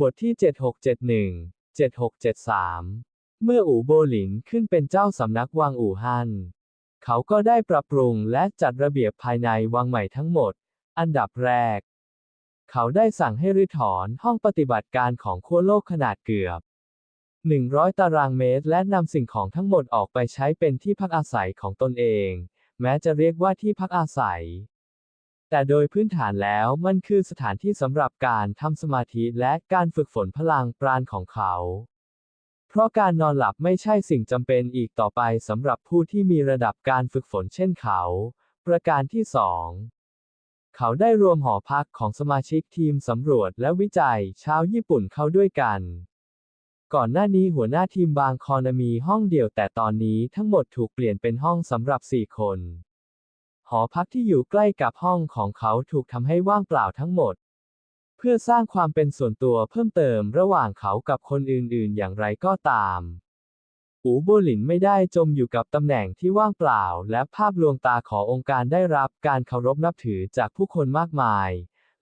บทที่ 7671 7673 เมื่ออู่โบหลินขึ้นเป็นเจ้าสำนักวังอู่ฮั่น เขาก็ได้ปรับปรุงและจัดระเบียบภายในวังใหม่ทั้งหมด อันดับแรก เขาได้สั่งให้รื้อถอนห้องปฏิบัติการของขั้วโลกขนาดเกือบ 100 ตารางเมตรและนำสิ่งของทั้งหมดออกไปใช้เป็นที่พักอาศัยของตนเอง แม้จะเรียกว่าที่พักอาศัย แต่โดยพื้นฐานแล้วมันคือสถานที่สำหรับการทำสมาธิและการฝึกฝนพลังปราณของเขา เพราะการนอนหลับไม่ใช่สิ่งจำเป็นอีกต่อไปสำหรับผู้ที่มีระดับการฝึกฝนเช่นเขา ประการที่สองเขาได้รวมหอพักของสมาชิกทีมสำรวจและวิจัยชาวญี่ปุ่นเข้าด้วยกัน ก่อนหน้านี้หัวหน้าทีมบางคอนมีห้องเดียวแต่ตอนนี้ทั้งหมดถูกเปลี่ยนเป็นห้องสำหรับสี่คน หอพักที่อยู่ใกล้กับห้องของเขาถูกทำให้ว่างเปล่าทั้งหมด เพื่อสร้างความเป็นส่วนตัวเพิ่มเติมระหว่างเขากับคนอื่นๆ อย่างไรก็ตาม อูโบหลินไม่ได้จมอยู่กับตำแหน่งที่ว่างเปล่า และภาพลวงตาขององค์การได้รับการเคารพนับถือจากผู้คนมากมาย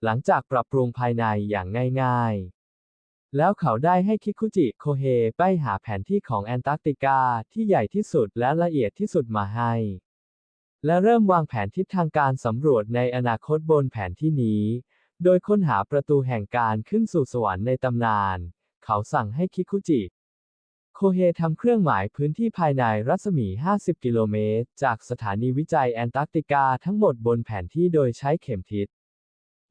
หลังจากปรับปรุงภายในอย่างง่ายๆแล้วเขาได้ให้คิคุจิโคเฮไปหาแผนที่ของแอนตาร์กติกาที่ใหญ่ที่สุดและละเอียดที่สุดมาให้ และเริ่มวางแผนทิศทางการสำรวจในอนาคตบนแผนที่นี้ โดยค้นหาประตูแห่งการขึ้นสู่สวรรค์ในตำนาน เขาสั่งให้คิคุจิ โคเฮทำเครื่องหมายพื้นที่ภายในรัศมี 50 กิโลเมตร จากสถานีวิจัยแอนตาร์กติกาทั้งหมดบนแผนที่โดยใช้เข็มทิศ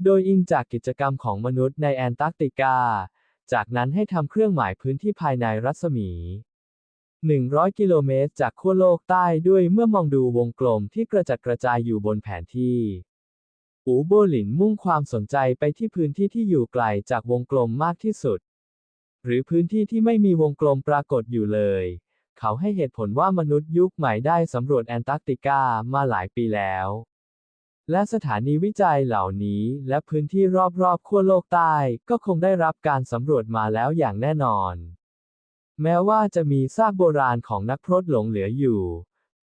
โดยอิงจากกิจกรรมของมนุษย์ในแอนตาร์กติกา จากนั้นให้ทำเครื่องหมายพื้นที่ภายในรัศมี 100 กิโลเมตรจากขั้วโลกใต้ด้วยเมื่อมองดูวงกลมที่กระจัดกระจายอยู่บนแผนที่ อูโบหลินมุ่งความสนใจไปที่พื้นที่ที่อยู่ไกลจากวงกลมมากที่สุด หรือพื้นที่ที่ไม่มีวงกลมปรากฏอยู่เลย เขาให้เหตุผลว่ามนุษย์ยุคใหม่ได้สำรวจแอนตาร์กติกามาหลายปีแล้ว และสถานีวิจัยเหล่านี้และพื้นที่รอบๆขั้วโลกใต้ก็คงได้รับการสำรวจมาแล้วอย่างแน่นอน แม้ว่าจะมีซากโบราณของนักพรตหลงเหลืออยู่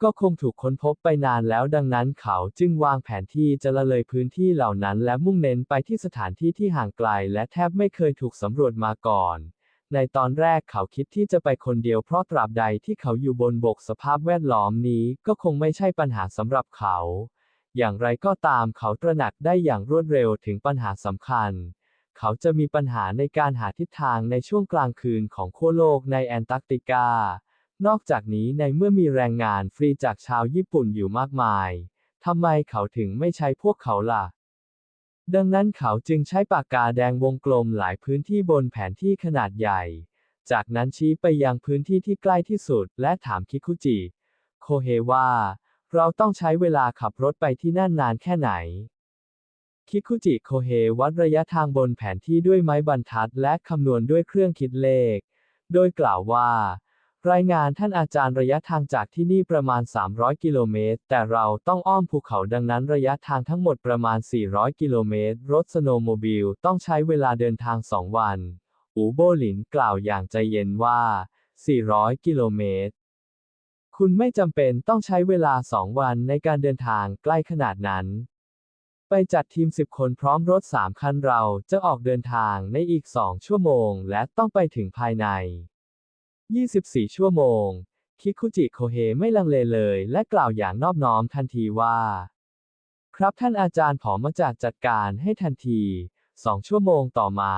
ก็คงถูกค้นพบไปนานแล้วดังนั้นเขาจึงวางแผนที่จะละเลยพื้นที่เหล่านั้นและมุ่งเน้นไปที่สถานที่ที่ห่างไกลและแทบไม่เคยถูกสำรวจมาก่อน ในตอนแรกเขาคิดที่จะไปคนเดียวเพราะตราบใดที่เขาอยู่บนบกสภาพแวดล้อมนี้ก็คงไม่ใช่ปัญหาสำหรับเขา อย่างไรก็ตามเขาตระหนักได้อย่างรวดเร็วถึงปัญหาสำคัญ เขาจะมีปัญหาในการหาทิศทางในช่วงกลางคืนของขั้วโลกในแอนตาร์กติกา นอกจากนี้ในเมื่อมีแรงงานฟรีจากชาวญี่ปุ่นอยู่มากมาย ทำไมเขาถึงไม่ใช้พวกเขาล่ะ ดังนั้นเขาจึงใช้ปากกาแดงวงกลมหลายพื้นที่บนแผนที่ขนาดใหญ่ จากนั้นชี้ไปยังพื้นที่ที่ใกล้ที่สุดและถามคิคุจิ โคเฮว่า เราต้องใช้เวลาขับรถไปที่นั่นนานแค่ไหน คิคุจิโคเฮวัดระยะทางบนแผนที่ด้วยไม้บรรทัดและคำนวณด้วยเครื่องคิดเลข โดยกล่าวว่า รายงานท่านอาจารย์ระยะทางจากที่นี่ประมาณ 300 กิโลเมตร แต่เราต้องอ้อมภูเขาดังนั้นระยะทางทั้งหมดประมาณ 400 กิโลเมตร รถสโนว์โมบิลต้องใช้เวลาเดินทาง 2 วัน อูโบหลินกล่าวอย่างใจเย็นว่า 400 กิโลเมตร คุณไม่จำเป็นต้องใช้เวลา 2 วันในการเดินทางใกล้ขนาดนั้น ไปจัดทีม 10 คนพร้อมรถ 3 คันเราจะออกเดินทางในอีก 2 ชั่วโมง และต้องไปถึงภายใน 24 ชั่วโมง คิคุจิโคเฮไม่ลังเลเลย และกล่าวอย่างนอบน้อมทันทีว่า ครับท่านอาจารย์ผอมาจัดจัดการให้ทันที 2 ชั่วโมงต่อมา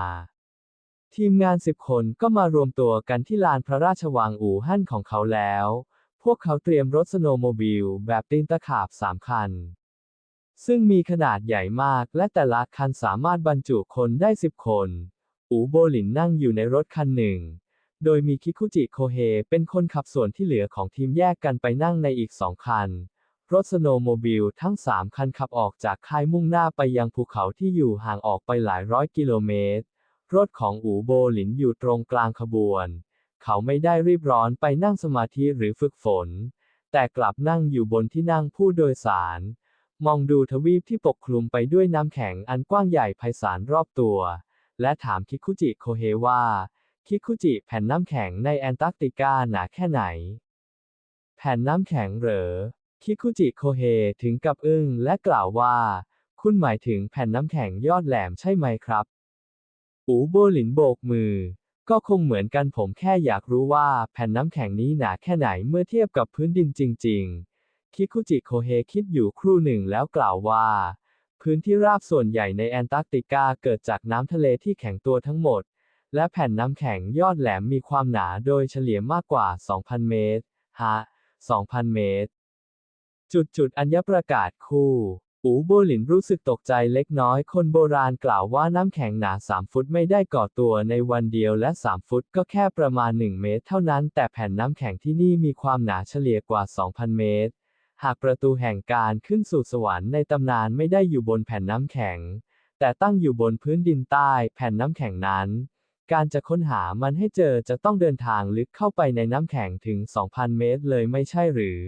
ทีมงาน 10 คนก็มารวมตัวกันที่ลานพระราชวังอู่ฮั่นของเขาแล้ว พวกเขาเตรียมรถสโนว์โมบิลแบบตีนตะขาบ 3 คัน ซึ่งมีขนาดใหญ่มากและแต่ละคันสามารถบรรจุคนได้ 10 คน อูโบหลินนั่งอยู่ในรถคันหนึ่ง โดยมีคิคุจิโคเฮเป็นคนขับส่วนที่เหลือของทีมแยกกันไปนั่งในอีกสองคัน รถสโนว์โมบิลทั้งสามคันขับออกจากค่ายมุ่งหน้าไปยังภูเขาที่อยู่ห่างออกไปหลายร้อยกิโลเมตร รถของอูโบหลินอยู่ตรงกลางขบวน เขาไม่ได้รีบร้อนไปนั่งสมาธิหรือฝึกฝน แต่กลับนั่งอยู่บนที่นั่งผู้โดยสาร มองดูทวีปที่ปกคลุมไปด้วยน้ำแข็งอันกว้างใหญ่ไพศาลรอบตัว และถามคิคุจิโคเฮว่า คิคุจิแผ่นน้ำแข็งในแอนตาร์กติกาหนาแค่ไหน แผ่นน้ำแข็งเหรอ คิคุจิโคเฮถึงกับอึ้งและกล่าวว่า คุณหมายถึงแผ่นน้ำแข็งยอดแหลมใช่ไหมครับ อูโบหลินโบกมือ ก็คงเหมือนกันผมแค่อยากรู้ว่าแผ่นน้ำแข็งนี้หนาแค่ไหนเมื่อเทียบกับพื้นดินจริง ๆ คิคุจิโคเฮคิดอยู่ครู่หนึ่งแล้วกล่าวว่า พื้นที่ราบส่วนใหญ่ในแอนตาร์กติกาเกิดจากน้ำทะเลที่แข็งตัวทั้งหมด และแผ่นน้ำแข็งยอดแหลมมีความหนาโดยเฉลี่ยมากกว่า 2,000 เมตร ฮะ 2,000 เมตร จุดจุดอัญญประกาศคู่อูโบหลินรู้สึกตกใจเล็กน้อย คนโบราณกล่าวว่าน้ำแข็งหนา 3 ฟุตไม่ได้ก่อตัวในวันเดียวและ 3 ฟุตก็แค่ประมาณ 1 เมตร เท่านั้น แต่แผ่นน้ำแข็งที่นี่มีความหนาเฉลี่ยกว่า 2,000 เมตร หากประตูแห่งการขึ้นสู่สวรรค์ในตำนานไม่ได้อยู่บนแผ่นน้ำแข็ง แต่ตั้งอยู่บนพื้นดินใต้แผ่นน้ำแข็งนั้น การจะค้นหามันให้เจอจะต้องเดินทางลึกเข้าไปในน้ำแข็งถึง 2,000 เมตรเลยไม่ใช่หรือ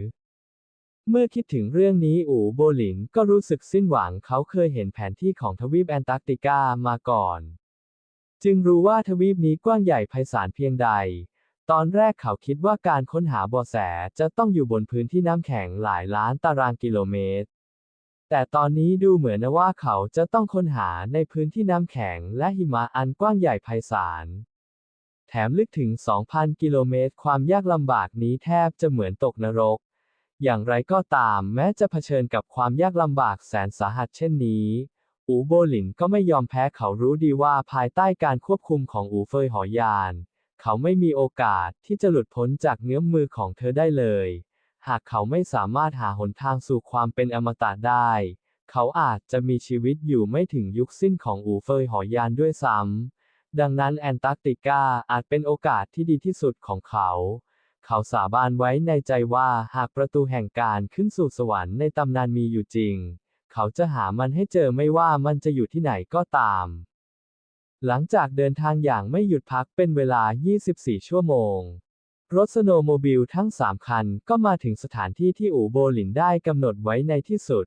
เมื่อคิดถึงเรื่องนี้อูโบหลินก็รู้สึกสิ้นหวังเขาเคยเห็นแผนที่ของทวีปแอนตาร์กติกามาก่อน จึงรู้ว่าทวีปนี้กว้างใหญ่ไพศาลเพียงใด ตอนแรกเขาคิดว่าการค้นหาเบาะแสจะต้องอยู่บนพื้นที่น้ำแข็งหลายล้านตารางกิโลเมตร แต่ตอนนี้ดูเหมือนนะว่าเขาจะต้องค้นหาในพื้นที่น้ำแข็งและหิมะอันกว้างใหญ่ไพศาล แถมลึกถึง 2,000 กิโลเมตร ความยากลำบากนี้แทบจะเหมือนตกนรก อย่างไรก็ตามแม้จะเผชิญกับความยากลำบากแสนสาหัสเช่นนี้อูโบหลินก็ไม่ยอมแพ้เขารู้ดีว่าภายใต้การควบคุมของอูเฟยหอยาน เขาไม่มีโอกาสที่จะหลุดพ้นจากเงื้อมมือของเธอได้เลย หากเขาไม่สามารถหาหนทางสู่ความเป็นอมตะได้ เขาอาจจะมีชีวิตอยู่ไม่ถึงยุคสิ้นของอูเฟยหอยานด้วยซ้ำ ดังนั้นแอนตาร์กติกาอาจเป็นโอกาสที่ดีที่สุดของเขา เขาสาบานไว้ในใจว่าหากประตูแห่งการขึ้นสู่สวรรค์ในตำนานมีอยู่จริง เขาจะหามันให้เจอไม่ว่ามันจะอยู่ที่ไหนก็ตาม หลังจากเดินทางอย่างไม่หยุดพักเป็นเวลา 24 ชั่วโมง รถสโนโมบิลทั้ง 3 คันก็มาถึงสถานที่ที่อูโบหลินได้กำหนดไว้ในที่สุด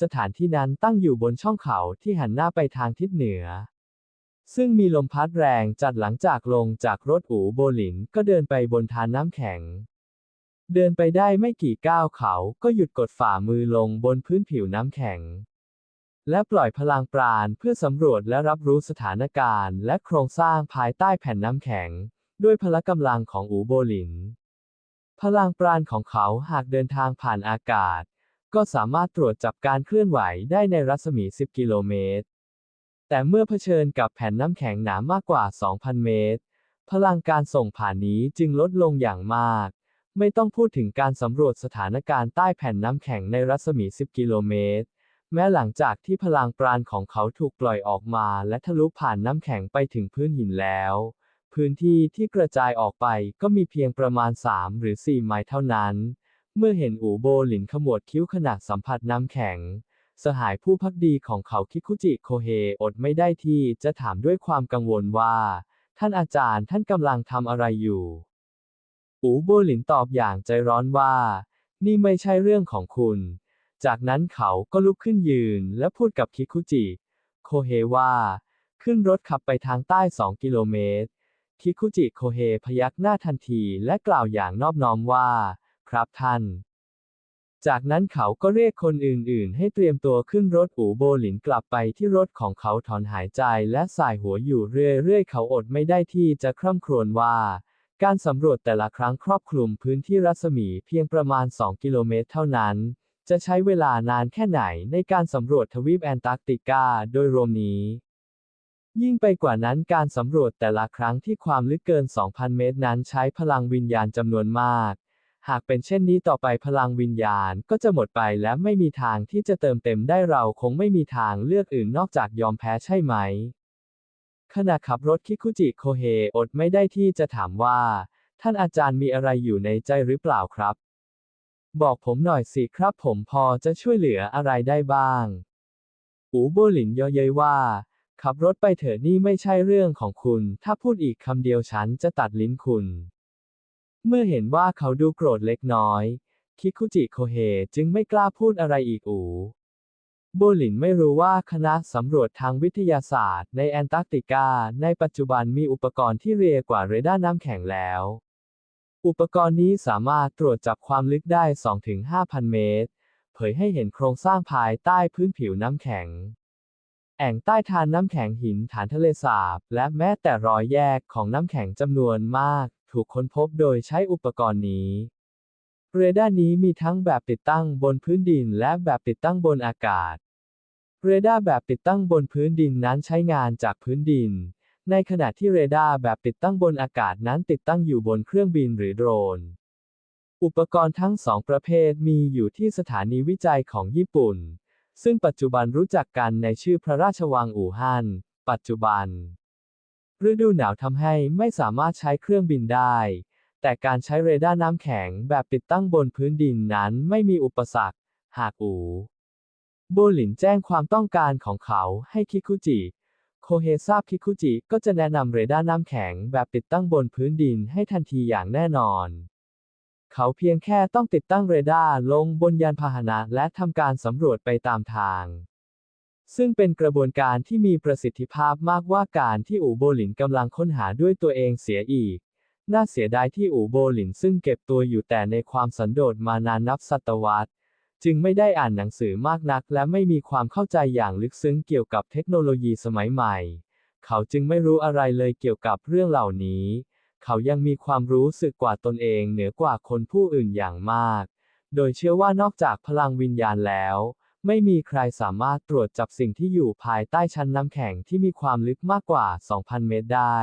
สถานที่นั้นตั้งอยู่บนช่องเขาที่หันหน้าไปทางทิศเหนือ ซึ่งมีลมพัดแรงจัดหลังจากลงจากรถอูโบหลินก็เดินไปบนทานน้ำแข็ง เดินไปได้ไม่กี่ก้าวเขาก็หยุดกดฝ่ามือลงบนพื้นผิวน้ำแข็ง และปล่อยพลังปราณเพื่อสำรวจและรับรู้สถานการณ์ และโครงสร้างภายใต้แผ่นน้ำแข็ง ด้วยพละกำลังของอูโบหลิน พลังปราณของเขาหากเดินทางผ่านอากาศ ก็สามารถตรวจจับการเคลื่อนไหวได้ในรัศมี 10 กิโลเมตร แต่เมื่อเผชิญกับแผ่นน้ำแข็งหนามากกว่า 2,000 เมตร พลังการส่งผ่านนี้จึงลดลงอย่างมาก ไม่ต้องพูดถึงการสำรวจสถานการณ์ใต้แผ่นน้ำแข็งในรัศมี 10 กิโลเมตร แม้หลังจากที่พลังปราณของเขาถูกปล่อยออกมาและทะลุผ่านน้ำแข็งไปถึงพื้นหินแล้ว พื้นที่ที่กระจายออกไปก็มีเพียงประมาณ 3 หรือ 4 ไมล์เท่านั้น เมื่อเห็นอูโบหลินขมวดคิ้วขณะสัมผัสน้ำแข็ง สหายผู้พักดีของเขาคิคุจิโคเฮอดไม่ได้ที่จะถามด้วยความกังวลว่า ท่านอาจารย์ท่านกำลังทำอะไรอยู่ อูโบหลินตอบอย่างใจร้อนว่า นี่ไม่ใช่เรื่องของคุณ จากนั้นเขาก็ลุกขึ้นยืนและพูดกับคิคุจิ โคเฮว่า ขึ้นรถขับไปทางใต้ 2 กิโลเมตร คิคุจิโคเฮพยักหน้าทันทีและกล่าวอย่างนอบน้อมว่า ครับท่าน จากนั้นเขาก็เรียกคนอื่นๆ ให้เตรียมตัวขึ้นรถอูโบหลินกลับไปที่รถของเขาถอนหายใจและสายหัวอยู่เรื่อยๆ เขาอดไม่ได้ที่จะคร่ำครวญว่าการสำรวจแต่ละครั้งครอบคลุมพื้นที่รัศมีเพียงประมาณ 2 กิโลเมตรเท่านั้น จะใช้เวลานานแค่ไหนในการสำรวจทวีปแอนตาร์กติกาโดยรวมนี้ ยิ่งไปกว่านั้นการสำรวจแต่ละครั้งที่ความลึกเกิน 2,000 เมตรนั้นใช้พลังวิญญาณจำนวนมาก หากเป็นเช่นนี้ต่อไปพลังวิญญาณก็จะหมดไปและไม่มีทางที่จะเติมเต็มได้เราคงไม่มีทางเลือกอื่นนอกจากยอมแพ้ใช่ไหม ขณะขับรถคิคุจิโคเฮอดไม่ได้ที่จะถามว่า ท่านอาจารย์มีอะไรอยู่ในใจหรือเปล่าครับ บอกผมหน่อยสิครับผมพอจะช่วยเหลืออะไรได้บ้าง อูโบหลินย่อเย้ยว่า ขับรถไปเถอะนี่ไม่ใช่เรื่องของคุณ ถ้าพูดอีกคำเดียวฉันจะตัดลิ้นคุณ เมื่อเห็นว่าเขาดูโกรธเล็กน้อย คิคุจิโคเฮจึงไม่กล้าพูดอะไรอีกอูโบลินไม่รู้ว่าคณะสำรวจทางวิทยาศาสตร์ในแอนตาร์กติกาในปัจจุบันมีอุปกรณ์ที่เรียกว่าเรดาร์น้ำแข็งแล้ว อุปกรณ์นี้สามารถตรวจจับความลึกได้ 2-5,000 เมตร เผยให้เห็นโครงสร้างภายใต้พื้นผิวน้ำแข็ง แอ่งใต้ทานน้ำแข็งหินฐานทะเลสาบ และแม้แต่รอยแยกของน้ำแข็งจำนวนมาก ถูกค้นพบโดยใช้อุปกรณ์นี้ เรดาร์นี้มีทั้งแบบติดตั้งบนพื้นดินและแบบติดตั้งบนอากาศ เรดาร์แบบติดตั้งบนพื้นดินนั้นใช้งานจากพื้นดิน ในขณะที่เรดาร์แบบติดตั้งบนอากาศนั้นติดตั้งอยู่บนเครื่องบินหรือโดรน อุปกรณ์ทั้งสองประเภทมีอยู่ที่สถานีวิจัยของญี่ปุ่น ซึ่งปัจจุบันรู้จักกันในชื่อพระราชวังอู่ฮั่น ปัจจุบัน ฤดูหนาวทำให้ไม่สามารถใช้เครื่องบินได้ แต่การใช้เรดาร์น้ำแข็งแบบติดตั้งบนพื้นดินนั้นไม่มีอุปสรรค หากอูโบหลินแจ้งความต้องการของเขาให้คิคุจิ โคเฮทราบคิคุจิ ก็จะแนะนำเรดาร์น้ำแข็งแบบติดตั้งบนพื้นดินให้ทันทีอย่างแน่นอน เขาเพียงแค่ต้องติดตั้งเรดาร์ลงบนยานพาหนะและทำการสำรวจไปตามทาง ซึ่งเป็นกระบวนการที่มีประสิทธิภาพมากกว่าการที่อูโบหลินกำลังค้นหาด้วยตัวเองเสียอีก น่าเสียดายที่อูโบหลินซึ่งเก็บตัวอยู่แต่ในความสันโดษมานานนับศตวรรษ จึงไม่ได้อ่านหนังสือมากนัก และไม่มีความเข้าใจอย่างลึกซึ้งเกี่ยวกับเทคโนโลยีสมัยใหม่ เขาจึงไม่รู้อะไรเลยเกี่ยวกับเรื่องเหล่านี้ เขายังมีความรู้สึกกว่าตนเองเหนือกว่าคนผู้อื่นอย่างมาก โดยเชื่อว่านอกจากพลังวิญญาณแล้ว ไม่มีใครสามารถตรวจจับสิ่งที่อยู่ภายใต้ชั้นน้ำแข็งที่มีความลึกมากกว่า 2,000 เมตรได้